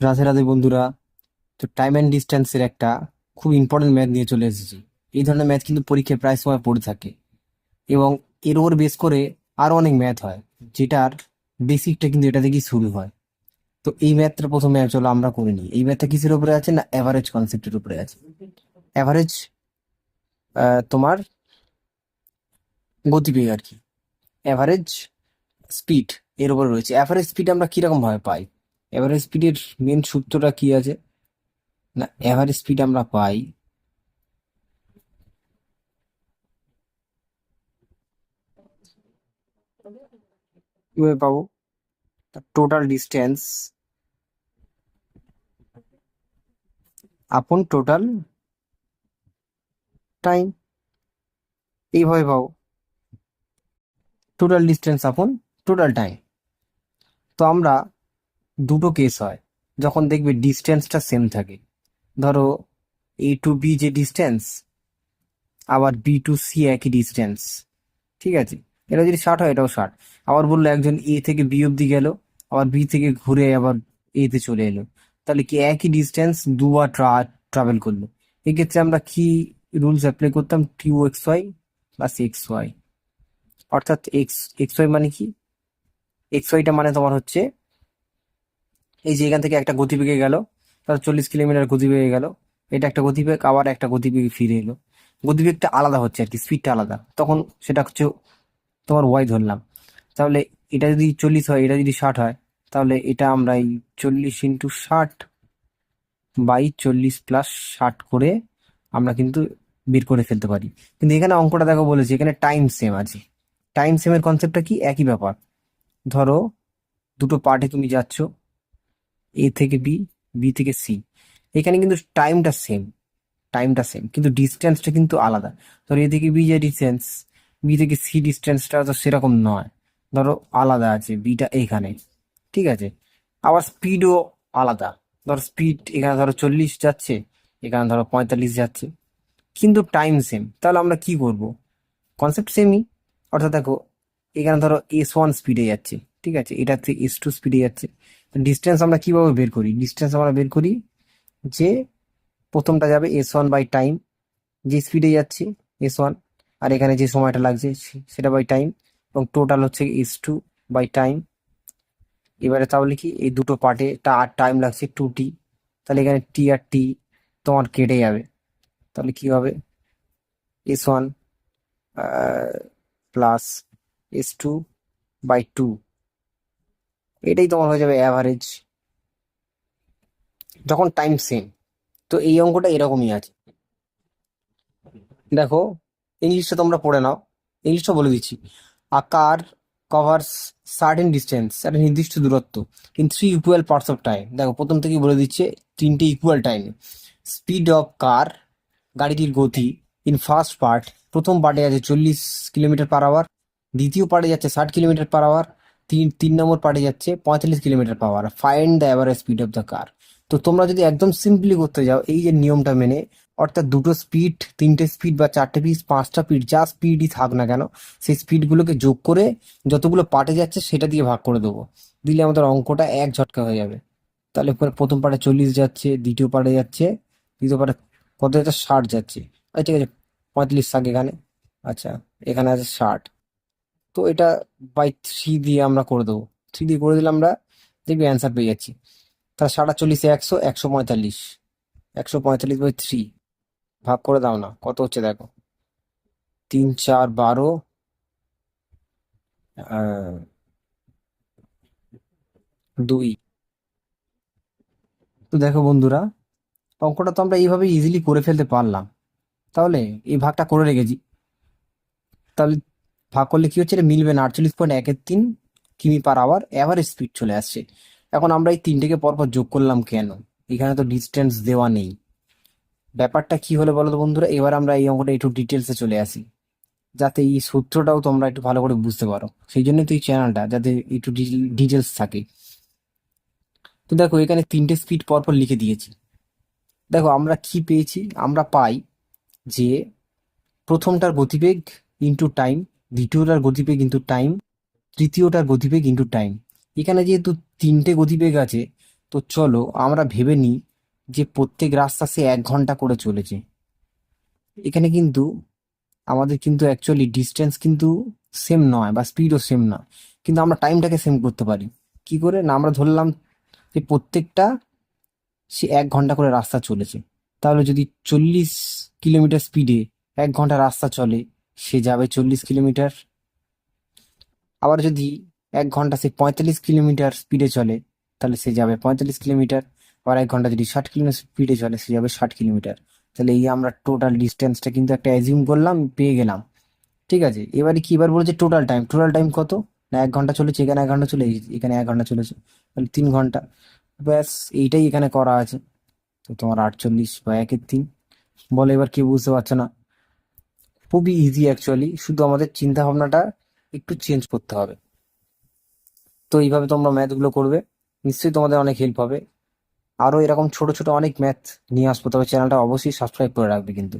রাধে রাধে বন্ধুরা, তো time and ডিস্টেন্সের একটা খুব ইম্পর্টেন্ট ম্যাথ নিয়ে চলে এসেছি। এই ধরনের ম্যাথ কিন্তু পরীক্ষায় প্রায় সময় পড়ে থাকে এবং এর ওপর বেস করে আরও অনেক ম্যাথ হয়, যেটার বেসিকটা কিন্তু এটা থেকেই শুরু হয়। তো এই ম্যাথটা প্রথমে চলো আমরা করে নিই। এই ম্যাথটা কিসের উপরে আছে না অ্যাভারেজ কনসেপ্টের উপরে আছে? অ্যাভারেজ তোমার গতিবেগ আর কি। অ্যাভারেজ স্পিড এর উপরে রয়েছে। অ্যাভারেজ স্পিড আমরা কীরকমভাবে পাই? এভারেজ স্পিডের মেন সূত্রটা কি আছে? না এভারেজ স্পিড আমরা পাই। কীভাবে পাবো? Total distance upon total time এইভাবে পাবো। Total distance upon total time তো আমরা দুটো কেস হয়। যখন দেখবে ডিস্টেন্সটা সেম থাকে। ধরো এ টু বি যে ডিস্টেন্স আবার বি টু সি একই ডিস্টেন্স ঠিক আছে? এটা যদি ষাট হয়, এটাও ষাট। আবার বলল একজন এ থেকে বি অব্দি গেল, আবার বি থেকে ঘুরে আবার এ তে চলে এলো। তাহলে কি একই ডিস্টেন্স দুবার ট্রাভেল করল? এক্ষেত্রে আমরা কি রুলস অ্যাপ্লাই করতাম? টিউ X Y plus X Y অর্থাৎ এক্স এক্স ওয়াই মানে কি? এক্স ওয়াইটা মানে তোমার হচ্ছে এই যে এখান থেকে একটা গতিবেগে গেল তার চল্লিশ কিলোমিটার গতিবেগে গেল। এটা একটা গতিবেগ, আবার একটা গতিবেগে ফিরে এলো। গতিবেগটা আলাদা হচ্ছে আর কি স্পিডটা আলাদা। তখন সেটা হচ্ছে তোমার ওয়াই ধরলাম। তাহলে এটা যদি চল্লিশ হয়, এটা যদি ষাট হয়, তাহলে এটা আমরা এই চল্লিশ ইন্টু ষাট বাই চল্লিশ প্লাস ষাট করে আমরা কিন্তু বের করে ফেলতে পারি। কিন্তু এখানে অঙ্কটা দেখো বলেছি, এখানে টাইম সেম আছে। টাইম সেমের কনসেপ্টটা কি? একই ব্যাপার। ধরো দুটো পার্টে তুমি যাচ্ছ এ থেকে বি বি থেকে সি এখানে কিন্তু টাইমটা সেম টাইমটা সেম কিন্তু ডিস্টেন্সটা কিন্তু আলাদা। ধরো এ থেকে বি যে ডিস্টেন্স বি থেকে সি ডিস্টেন্সটা তো সেরকম নয়। ধরো আলাদা আছে বিটা এইখানে ঠিক আছে? আবার স্পিডও আলাদা। ধরো স্পিড এখানে ধরো চল্লিশ যাচ্ছে, এখানে ধরো পঁয়তাল্লিশ যাচ্ছে, কিন্তু টাইম সেম তাহলে আমরা কি করব? কনসেপ্ট সেমই অর্থাৎ দেখো, এখানে ধরো এস ওয়ান স্পিডে যাচ্ছে। ঠিক আছে? এটাতে এস টু স্পিডে যাচ্ছে। ডিস্টেন্স আমরা কীভাবে বের করি? ডিস্টেন্স আমরা বের করি যে প্রথমটা যাবে এস ওয়ান বাই টাইম যে স্পিডে যাচ্ছে এস ওয়ান আর এখানে যে সময়টা লাগছে সেটা বাই টাইম এবং টোটাল হচ্ছে এস টু বাই টাইম এবারে তাহলে কি এই দুটো পার্টে আর টাইম লাগছে টু টি তাহলে এখানে টি আর টি তোমার কেটে যাবে। তাহলে কি হবে? S one plus S two by two এটাই তোমার হয়ে যাবে অ্যাভারেজ যখন টাইম সেম তো এই অঙ্কটা এরকমই আছে। দেখো ইংলিশটা তোমরা পড়ে নাও। ইংলিশটা বলে দিচ্ছি। আকার কভার্স সার্টেন ডিস্টেন্স একটা নির্দিষ্ট দূরত্ব in three equal parts of time দেখো, প্রথম থেকেই বলে দিচ্ছে তিনটে equal time speed of car গাড়িটির গতি ইন ফার্স্ট পার্ট প্রথম পার্টে আছে চল্লিশ কিলোমিটার পার আওয়ার দ্বিতীয় পার্টে যাচ্ছে ষাট কিলোমিটার পার আওয়ার তিন তিন নম্বর পার্টে যাচ্ছে পঁয়তাল্লিশ kilometre per hour find the average speed of the car তো তোমরা যদি একদম সিম্পলি করতে যাও, এই যে নিয়মটা মেনে, অর্থাৎ দুটো স্পিড তিনটে স্পিড বা চারটে পিস পাঁচটা স্পিড যা স্পিডই থাক না কেন, সেই স্পিডগুলোকে যোগ করে যতগুলো পার্টে যাচ্ছে সেটা দিয়ে ভাগ করে দেবো। দিলে আমাদের অঙ্কটা এক ঝটকা হয়ে যাবে। তাহলে পরে প্রথম পার্টে চল্লিশ যাচ্ছে, দ্বিতীয় পার্টে যাচ্ছে, দ্বিতীয় পার্টে কত যাচ্ছে? ষাট যাচ্ছে। আচ্ছা ঠিক আছে, পঁয়তাল্লিশ থাক এখানে। আচ্ছা এখানে আছে ষাট। তো এটা বাই থ্রি দিয়ে আমরা করে দেবো। থ্রি দিয়ে করে দিলে আমরা দেখবি অ্যান্সার পেয়ে যাচ্ছি। তাহলে আর চল্লিশে একশো একশো পঁয়তাল্লিশ। একশো পঁয়তাল্লিশ বাই থ্রি ভাগ করে দাও না, কত হচ্ছে দেখো? তিন, চার, বারো। দুই। তো দেখো বন্ধুরা, অঙ্কটা তো আমরা এইভাবে ইজিলি করে ফেলতে পারলাম। তাহলে এই ভাগটা করে রেখেছি। তাহলে ভাগ করলে কি হচ্ছে? এটা মিলবে না। আটচল্লিশ পয়েন্ট একের তিন কিমি পার আওয়ার অ্যাভারেজ স্পিড চলে আসছে। এখন আমরা এই তিনটেকে পরপর যোগ করলাম কেন? এখানে তো ডিস্টেন্স দেওয়া নেই। ব্যাপারটা কি হলো বলো তো বন্ধুরা? এবার আমরা এই অঙ্কটা একটু ডিটেলসে চলে আসি। যাতে এই সূত্রটাও তোমরা একটু ভালো করে বুঝতে পারো। সেই জন্য তো এই চ্যানেলটা যাতে একটু ডিটেলস থাকে। তো দেখো, এখানে তিনটে স্পিড পরপর লিখে দিয়েছি। দেখো, আমরা কি পেয়েছি? আমরা পাই যে প্রথমটার গতিবেগ ইন্টু টাইম দ্বিতীয়টার গতিবেগ ইন্টু টাইম তৃতীয়টার গতিবেগ ইন্টু টাইম এখানে যেহেতু তিনটে গতিবেগ আছে, তো চলো আমরা ভেবে নিই যে প্রত্যেক রাস্তা সে এক ঘণ্টা করে চলেছে। এখানে কিন্তু আমাদের কিন্তু অ্যাকচুয়ালি ডিস্টেন্স কিন্তু সেম নয় বা স্পিডও সেম না। কিন্তু আমরা টাইমটাকে সেম করতে পারি। কি করে? না, আমরা ধরলাম যে প্রত্যেকটা সে এক ঘণ্টা করে রাস্তা চলেছে। তাহলে যদি চল্লিশ কিলোমিটার স্পিডে এক ঘণ্টা রাস্তা চলে সে যাবে চল্লিশ কিলোমিটার। আবার যদি এক ঘণ্টা সে পঁয়তাল্লিশ কিলোমিটার স্পিডে চলে, তাহলে সে যাবে পঁয়তাল্লিশ কিলোমিটার। আবার এক ঘণ্টা যদি ষাট কিলোমিটার স্পিডে চলে, সে যাবে ষাট কিলোমিটার। তাহলে এই আমরা টোটাল ডিস্টেন্সটা কিন্তু একটা অ্যাজিউম করলাম, পেয়ে গেলাম। ঠিক আছে? এবারে কি, এবার বলেছে টোটাল টাইম টোটাল টাইম কত? না, এক ঘণ্টা চলেছে, এখানে এক ঘণ্টা চলে এখানে এক ঘণ্টা চলেছে, তাহলে তিন ঘণ্টা। ব্যাস, এইটাই এখানে করা আছে। তো তোমার আটচল্লিশ বা একের তিন। বলে এবার কেউ বুঝতে পারছ না। খুবই ইজি অ্যাকচুয়ালি শুধু আমাদের চিন্তা ভাবনাটা একটু চেঞ্জ করতে হবে। তো এইভাবে তোমরা ম্যাথগুলো করবে, নিশ্চয়ই তোমাদের অনেক হেল্প হবে। আরও এরকম ছোট ছোট অনেক ম্যাথ নিয়ে আসব, তবে চ্যানেলটা অবশ্যই সাবস্ক্রাইব করে রাখবে কিন্তু।